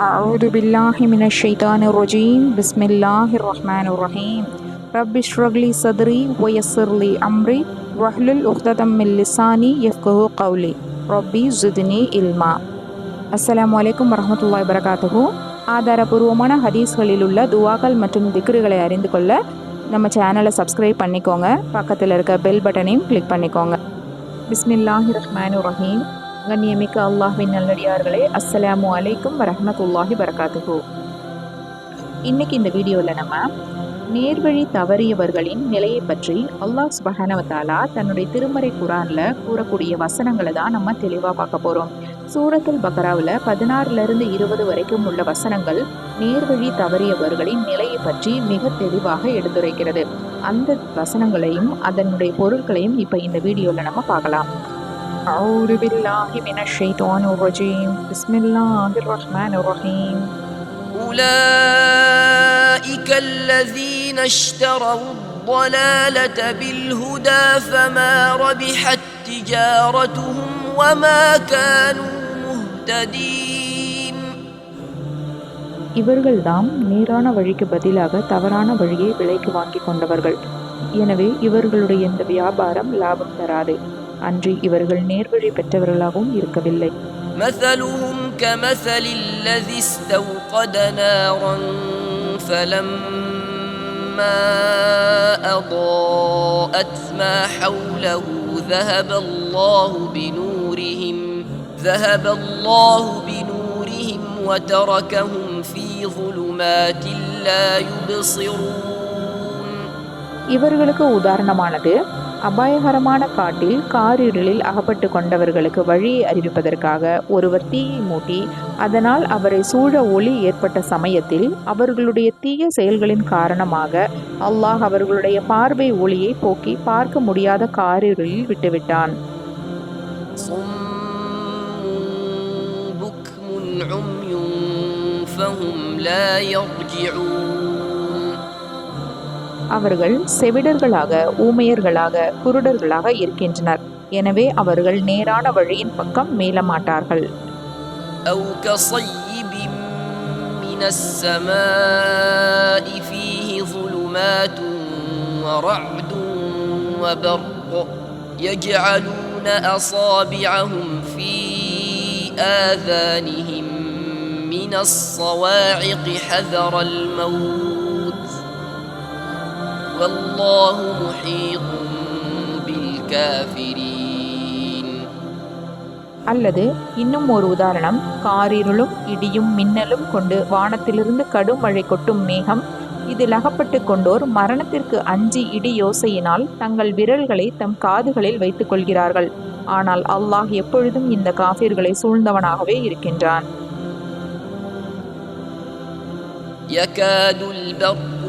أعوذ بالله من الشيطان الرجيم بسم الله الرحمن الرحيم رب اشرح لي صدري ويسر لي أمري واحلل عقدة من لساني يفقه قولي ربي زدني علما அஸ்ஸலாமு அலைக்கும் வரஹ்மத்துல்லாஹி வரகாத்துஹு ஆதாரபூர்வமான ஹதீஸ்களில் உள்ள துவாக்கள் மற்றும் திக்ருகளை அறிந்து கொள்ள நம்ம சேனலை சப்ஸ்கிரைப் பண்ணிக்கோங்க பக்கத்தில் இருக்க பெல் பட்டனையும் கிளிக் பண்ணிக்கோங்க பிஸ்மில்லாஹி ரஹ்மான் ரஹீம் கண்ணியமிக்க அல்லாஹ்வின் நல்லடியார்களே அஸ்ஸலாமு அலைக்கும் வரஹ்மத்துல்லாஹி வரகாத்துஹு. இன்னைக்கு இந்த வீடியோவில் நம்ம நேர்வழி தவறியவர்களின் நிலையை பற்றி அல்லாஹ் சுபஹானவத்தாலா தன்னுடைய திருமறை குரானில் கூறக்கூடிய வசனங்களை தான் நம்ம தெளிவாக பார்க்க போகிறோம் சூரத்துல் பக்ராவில் பதினாறுலேருந்து இருபது வரைக்கும் உள்ள வசனங்கள் நேர்வழி தவறியவர்களின் நிலையை பற்றி மிக தெளிவாக எடுத்துரைக்கிறது. அந்த வசனங்களையும் அதனுடைய பொருட்களையும் இப்போ இந்த வீடியோவில் நம்ம பார்க்கலாம். أعوذ بالله من الشيطان الرجيم بسم الله الرحمن الرحيم أولئك الذين اشتروا الضلالة بالهدى فما ربحت تجارتهم وما كانوا مهتدين இவர்கள்தாம் நேரான வழிக்கு பதிலாக தவறான வழியை விலைக்கு வாங்கி கொண்டவர்கள் எனவே இவர்களுடைய இந்த வியாபாரம் லாபம் தராது அன்றி இவர்கள் நேர்வழி பெற்றவர்களாகவும் இருக்கவில்லை مثلهم كمثل الذي استوقد نارا فلما أضاءت ما حوله ذهب الله بنورهم ذهب الله بنورهم وتركهم في ظلمات لا يبصرون இவர்களுக்கு உதாரணமானது அபாயகரமான காட்டில் காரிருளில் அகப்பட்டு கொண்டவர்களுக்கு வழியை அறிவிப்பதற்காக ஒருவர் தீயை மூட்டி அதனால் அவரை சூழ ஒளி ஏற்பட்ட சமயத்தில் அவர்களுடைய தீய செயல்களின் காரணமாக அல்லாஹ் அவர்களுடைய பார்வை ஒளியை போக்கி பார்க்க முடியாத காரிருளில் விட்டுவிட்டான் صم بكم عمي فهم لا يرجعون அவர்கள் செவிடர்களாக ஊமையர்களாக குருடர்களாக இருக்கின்றனர் எனவே அவர்கள் நேரான வழியின் பக்கம் மீளமாட்டார்கள் أو كصيب من السماء فيه ظلمات ورعد وبرق يجعلون أصابعهم في آذانهم من الصواعق حذر الموت والله محيط بالكافرين அல்லது இன்னும் ஒரு உதாரணம் காரிருளும் இடியும் மின்னலும் கொண்டு வானத்திலிருந்து கடும் மழை கொட்டும் மேகம் இதில் அகப்பட்டு கொண்டோர் மரணத்திற்கு அஞ்சி இடி யோசையினால் தங்கள் விரல்களை தம் காதுகளில் வைத்துக் கொள்கிறார்கள் ஆனால் அல்லாஹ் எப்பொழுதும் இந்த காஃபிர்களை சூழ்ந்தவனாகவே இருக்கின்றான்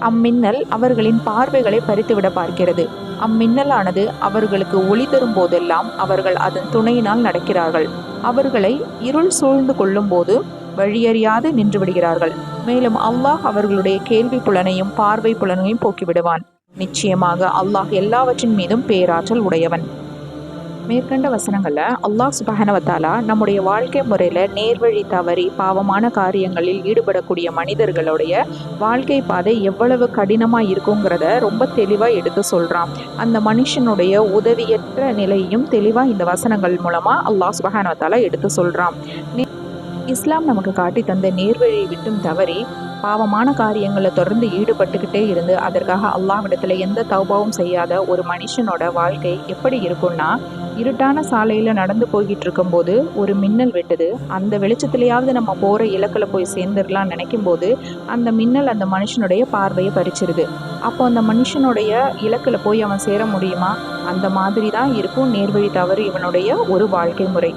அம்மின்னல் அவர்களின் பார்வைகளை பறித்துவிட பார்க்கிறது. அம்மின்னலானது அவர்களுக்கு ஒளி தரும் போதெல்லாம் அவர்கள் அதன் துணையினால் நடக்கிறார்கள். அவர்களை இருள் சூழ்ந்து கொள்ளும் போது வழியறியாது நின்று விடுகிறார்கள். மேலும் அல்லாஹ் அவர்களுடைய கேள்வி புலனையும் பார்வை புலனையும் போக்கிவிடுவான். நிச்சயமாக அல்லாஹ் எல்லாவற்றின் மீதும் பேராற்றல் உடையவன். மேற்கண்ட வசனங்களில் அல்லாஹ் சுபஹனவத்தாலா நம்முடைய வாழ்க்கை முறையில் நேர்வழி தவறி பாவமான காரியங்களில் ஈடுபடக்கூடிய மனிதர்களுடைய வாழ்க்கை பாதை எவ்வளவு கடினமாக இருக்குங்கிறத ரொம்ப தெளிவாக எடுத்து சொல்கிறான் அந்த மனுஷனுடைய உதவியற்ற நிலையும் தெளிவாக இந்த வசனங்கள் மூலமாக அல்லாஹ் சுபஹானவத்தாலா எடுத்து சொல்கிறான் இஸ்லாம் நமக்கு காட்டி தந்த நேர்வழியை விட்டும் தவறி பாவமான காரியங்களை தொடர்ந்து ஈடுபட்டுக்கிட்டே இருந்து அதற்காக அல்லாஹ்விடத்துல எந்த தௌபாவும் செய்யாத ஒரு மனுஷனோட வாழ்க்கை எப்படி இருக்கும்னா இருட்டான சாலையில நடந்து போய்கிட்டு இருக்கும்போது ஒரு மின்னல் வெட்டுது. அந்த வெளிச்சத்திலேயாவது நம்ம போற இலக்கில் போய் சேர்ந்துடலாம் நினைக்கும் போது அந்த மின்னல் அந்த மனுஷனுடைய பார்வையை பறிச்சிருது. அப்போ அந்த மனுஷனுடைய இலக்கில் போய் அவன் சேர முடியுமா? அந்த மாதிரி தான் இருக்கும் நேர்வழி தவறு இவனுடைய ஒரு வாழ்க்கை முறை.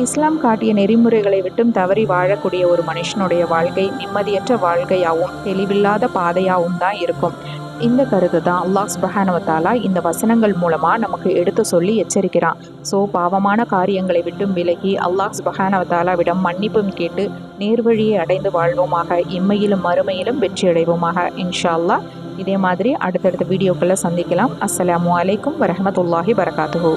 இஸ்லாம் காட்டிய நெறிமுறைகளை விட்டும் தவறி வாழக்கூடிய ஒரு மனுஷனுடைய வாழ்க்கை நிம்மதியற்ற வாழ்க்கையாகவும் தெளிவில்லாத பாதையாகவும் தான் இருக்கும். இந்த கருத்து தான் அல்லாஹ் சுபஹானவத்தாலா இந்த வசனங்கள் மூலமாக நமக்கு எடுத்து சொல்லி எச்சரிக்கிறான். ஸோ பாவமான காரியங்களை விட்டும் விலகி அல்லாஹ் சுபஹானவத்தாலாவிடம் மன்னிப்பும் கேட்டு நேர்வழியை அடைந்து வாழ்வோமாக இம்மையிலும் மறுமையிலும் வெற்றியடைவோமாக இன்ஷா அல்லாஹ் இதே மாதிரி அடுத்தடுத்த வீடியோக்களை சந்திக்கலாம். அஸ்ஸலாமு அலைக்கும் வரமத்துல்லாஹி வரகாத்துஹூ